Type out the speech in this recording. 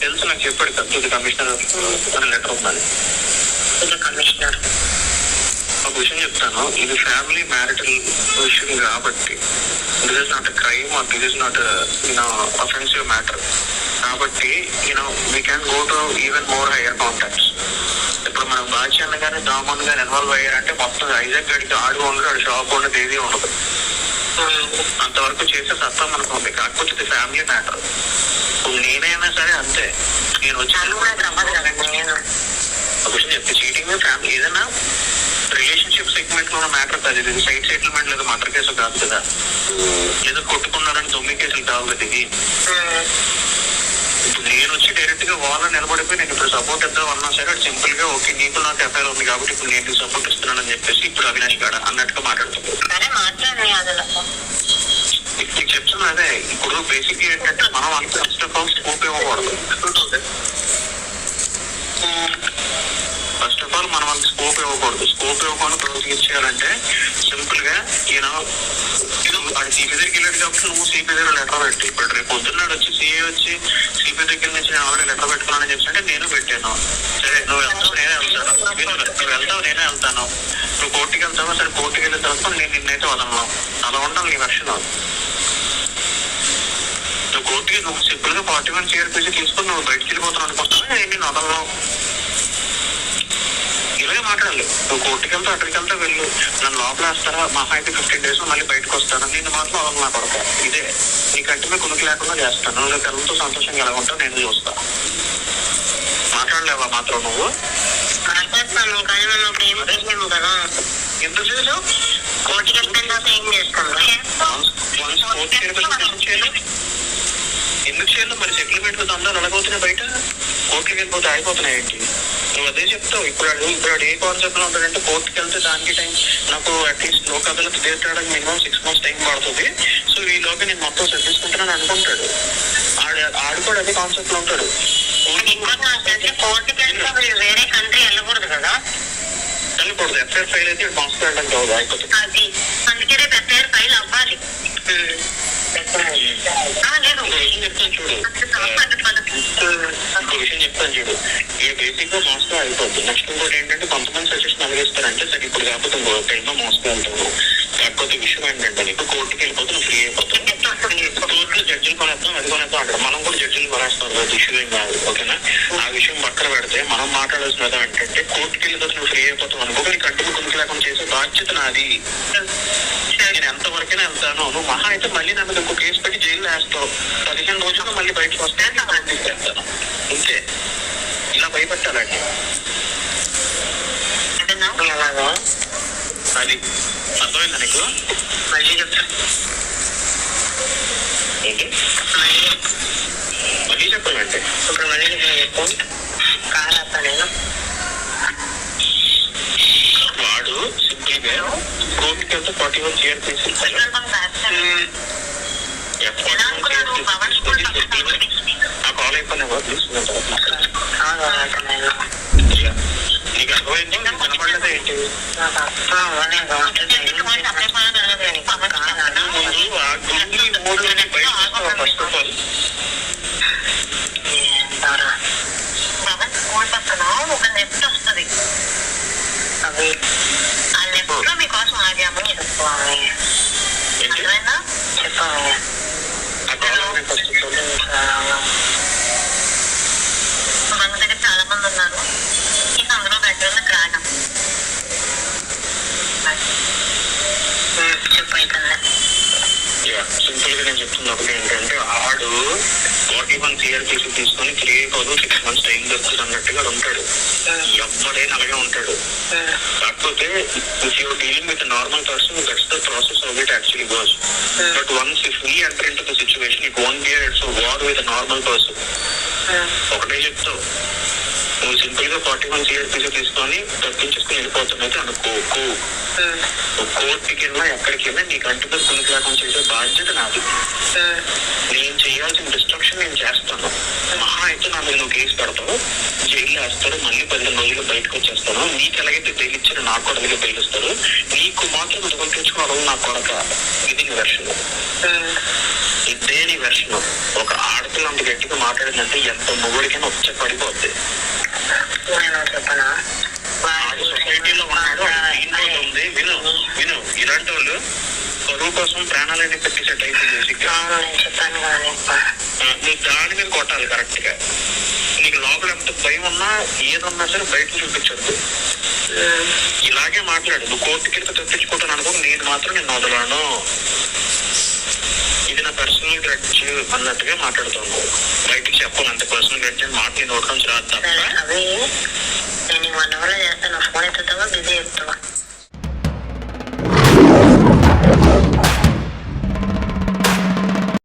తెలుసు నాకు చెప్పాడు కస్తూరి కమిషనర్. లెటర్ ఉందని కమిషనర్. ఒక విషయం చెప్తాను. ఇది ఫ్యామిలీ మ్యారిటల్ విషయం కాబట్టి this is not crime or this is not you know offensive matter కాబట్టి you know we can go to even more higher contacts ఇప్పుడు మనం బాచ్యాన్ని కానీ దామన్ కానీ ఇన్వాల్వ్ అయ్యారంటే మొత్తం ఐజాక్ గడికి ఆడు ఉండదు షాప్ ఉండదు ఏది ఉండదు. అంతవరకు చేసే సత్తా మనకు ఉంది కాకపోతే ఇది ఫ్యామిలీ మ్యాటర్ నేనైనా సరే అంతే. నేను వచ్చి ఒక విషయం చెప్తే చీటింగ్ ఫ్యామిలీ ఏదైనా రిలేషన్షిప్ సెగ్మెంట్లో మ్యాటర్ కాదు. ఇది సైడ్ సెటిల్మెంట్ లేదా మర్డర్ కేసు కాదు కదా. లేదా కొట్టుకున్నారని దొంగ కేసులు కావు కదా ఇప్పుడు నేను వచ్చి డైరెక్ట్గా వాళ్ళ నిలబడిపోయి నేను ఇప్పుడు సపోర్ట్ ఇద్దాం అన్నా సరే సింపుల్గా ఓకే నీకు నాకు ఎఫ్ఐఆర్ ఉంది కాబట్టి ఇప్పుడు నేను సపోర్ట్ ఇస్తున్నానని చెప్పేసి ఇప్పుడు అవినాష్ గాడ అన్నట్టుగా మాట్లాడుతుంది సరే మాట్లాడండి అదలో నీకు చెప్తున్నా అదే ఇప్పుడు బేసిక్ ఏంటంటే మనం అంత ఫస్ట్ ఆఫ్ ఆల్ స్కోప్ ఇవ్వకూడదు ఫస్ట్ ఆఫ్ ఆల్ మనం అంత స్కోప్ ఇవ్వకూడదు. స్కోప్ ఇవ్వకుండా చేయాలంటే సింపుల్గా ఈయన అది సిపి దగ్గరికి వెళ్ళాడు కాబట్టి నువ్వు సిపి దగ్గర లెటర్ పెట్టి. ఇప్పుడు రేపు పొద్దున్నాడు వచ్చి సిఏ వచ్చి సిపి దగ్గర నుంచి నేను ఆల్రెడీ లెటర్ పెట్టుకున్నానని చెప్పి అంటే నేను పెట్టాను. సరే నువ్వు వెళ్తావు నేనే నువ్వు వెళ్తావు నేనే వెళ్తాను. నువ్వు కోర్టుకి వెళ్తావా? సరే కోర్టుకి వెళ్ళిన తర్వాత నేను నిన్నైతే వదలను. అలా ఉండాలి నీ వర్షన్ నువ్వు కోర్టుకి నువ్వు సింపుల్గా ఫార్టీ వన్ సిఆర్పిసి తీసుకుని నువ్వు బయటకు వెళ్ళిపోతాను అనుకుంటున్నావు? నేను నేను వదలను. ఇలాగే మాట్లాడాలి. నువ్వు కోర్టుకి వెళ్తా అక్కడికి వెళ్తా వెళ్ళు. నన్ను లోపల వేస్తారా మహా అయితే ఫిఫ్టీన్ డేస్ మళ్ళీ బయటకు వస్తాను. నేను మాత్రం వదలను నా కొడక. ఇదే. నీకంటే మీద కునుకు లేకుండా చేస్తాను. నువ్వు పిల్లలతో సంతోషంగా ఎలా ఉంటావు? నేను చూస్తా. మాట్లాడలేవా మాత్రం నువ్వు? కానీ మనం ఇప్పుడు ఏం చేయలేము కదా? ఎందుకు చేసావు? కోర్టుకి వెళ్ళిన తర్వాత ఏం చేస్తాం? ఎందుకు చేయలేదు మరి సెటిల్మెంట్ అందరూ అడగవుతున్నాయి బయట. కోర్టుకి వెళ్ళిపోతే ఆగిపోతున్నాయి ఏంటి? నువ్వు అదే చెప్తావు. ఇప్పుడు అడుగు ఇప్పుడు ఏ కాన్సెప్ట్లో ఉంటాడంటే కోర్టుకి వెళ్తే దానికి టైం. నాకు అట్లీస్ట్ లోక్ అదాలత్ తీర్చడానికి మినిమం సిక్స్ మంత్స్ టైం పడుతుంది. సో ఈ లోపే నేను మొత్తం సర్దిసుకుంటానని అనుకుంటాడు. ఆడ ఆడు కూడా అదే కాన్సెప్ట్లో ఉంటాడు. నాకు తెలిసి వెళ్తే మీరు వేరే కంట్రీ వెళ్ళకూడదు కదా? వెళ్ళకూడదు. ఎఫ్ఐఆర్ ఫైల్ అయితే అది. అందుకే రేపు ఎఫ్ఐఆర్ ఫైల్ అవ్వాలి. లేదు. విషయం చెప్తాను చూడు. ఇంకో విషయం చెప్తాను చూడు. ఈ బేసిక్గా మోస్కో అయిపోద్ది నెక్స్ట్ ఇంకోటి ఏంటంటే కొంతమంది సజెషన్ అడిగిస్తారంటే సరే ఇప్పుడు కాకపోతే ఇంకో టైంలో మోస్కో వెళ్తాను కాకపోతే విషయం ఏంటంటే నీకు కోర్టుకి వెళ్ళిపోతే ఫ్రీ అయిపోతావు. కోర్టులో జడ్జిలు కొనేస్తాం అది కొనేస్తాం అంటారు. మనం కూడా జడ్జిలు కొనేస్తాం. అది ఇష్యూ ఏం కాదు. ఓకేనా? ఆ విషయం పక్కన పెడితే మనం మాట్లాడాల్సిన విధం ఏంటంటే కోర్టుకి వెళ్ళిపోతే నువ్వు ఫ్రీ అయిపోతావు అనుకో కంటికి కొనుక్కు లేకుండా చేసే బాధ్యత నాది. నేను ఎంత వరకైనా వెళ్తాను. నువ్వు మహా అయితే మళ్ళీ నా మీద ఇంకో కేసు పెట్టి జైల్లో వేస్తావు. పదిహేను రోజుల్లో మళ్ళీ బయటకు వస్తే నేను బయటకు చేస్తాను అంతే. ఇలా భయపెట్టాలండి ఎలాగా? అది అర్థమైందా నీకు? మళ్ళీ చెప్తా. ఏంటి? మళ్ళీ చెప్పాలంటే. ఇప్పుడు మళ్ళీ చెప్పు. కార్ అత్తా నేను వాడు సింపుల్గా కోర్టుకి వెళ్తే ఫార్టీ వన్ సిఆర్ తీసుకుంటాడు ఎలా అనుకున్నాను పవన్ కూడా పక్కన ఆ కాల్ అయిపోయిన వాళ్ళు తీసుకున్న తర్వాత అవును అత్త నేను యా. నీకు అర్థమైంది నీకు ఏంటి ముందు ఆ గుండి మూడు బయట first of all Pavan school పక్కన ఒక నెఫ్ట్ వస్తుంది అది ఆ నెఫ్ట్లో మీకోసం ఆగామని చెప్పుకోవాలి ఏంటి అర్థమైందా చెప్పాలి ఆ కాల్ ఫస్ట్ ఆఫ్ ఆల్ మన దగ్గర చాలా మంది ఉన్నారు ఇంకా అందులో బెటర్ రాగా చెప్పు అయితే సింపుల్గా నేను చెప్తున్న ఒకటి ఏంటంటే ఆడు ఫార్టీ వన్ సిఆర్పీసీ తీసుకొని త్రీ అయిపోదు సిక్స్ మంత్స్ టైం దొరుకుతుంది అన్నట్టుగా ఉంటాడు. ఎవడైనా అలాగే ఉంటాడు. కాకపోతే if you dealing with normal person that's the process of it actually goes but once if we enter in to the situation it one be it's war with normal person ఒకటే చెప్తావు నువ్వు సింపుల్గా ఫార్టీ వన్ సిఆర్పీసీ తీసుకొని తప్పించుకుని వెళ్ళిపోతున్నది అనుకోకు కోర్టుకి వెళ్ళినా ఎక్కడికి వెళ్ళినా నీకు అంటుగా కునికి లేకుండా చేసే బాధ్యత నాది. నేను చేయాల్సిన డిస్ట్రక్షన్ నేను చేస్తాను. మహా అయితే నా మీద నువ్వు కేసు పెడతావు. జైలు వేస్తాడు. మళ్ళీ పదిహేను రోజులు బయటకు వచ్చేస్తాను. నీకు ఎలాగైతే బెయిల్ ఇచ్చారో నాకు కూడా అలాగే బెయిల్ ఇస్తారు. నీకు మాత్రం డబ్బులు తెచ్చుకోవడం నా కొడక. ఇది నీ వెర్షన్ ఇదే నీ వెర్షన్ ఒక ఆడపిల్ల అంత గట్టిగా మాట్లాడిందంటే ఎంత మొగుడికైనా వచ్చే పడిపోద్ది చెప్పనా? సొసైటీలో ఉన్నాడు. ఉంది. విను. విను. ఇలాంటి వాళ్ళు కరువు కోసం ప్రాణాలన్నీ పెట్టేసే టైప్ కానీ నీ దాని మీద కొట్టాలి కరెక్ట్గా. నీకు లోపల ఎంత భయం ఉన్నా ఏదన్నా సరే బయట చూపించద్దు. ఇలాగే మాట్లాడు. నువ్వు కోర్టు కింద తప్పించుకుంటాను అనుకో నేను మాత్రం నేను వదలను. ఇది నా పర్సనల్ గ్రడ్జ్ అన్నట్టుగా మాట్లాడుతాను బయటికి చెప్పను అంత పర్సనల్ గ్రడ్జ్ అని మాట నేను సరే తప్ప. అవి నేను వన్ అవర్ చేస్తాను. ఫోన్ ఎత్తుతావా బిజీ చెప్తావా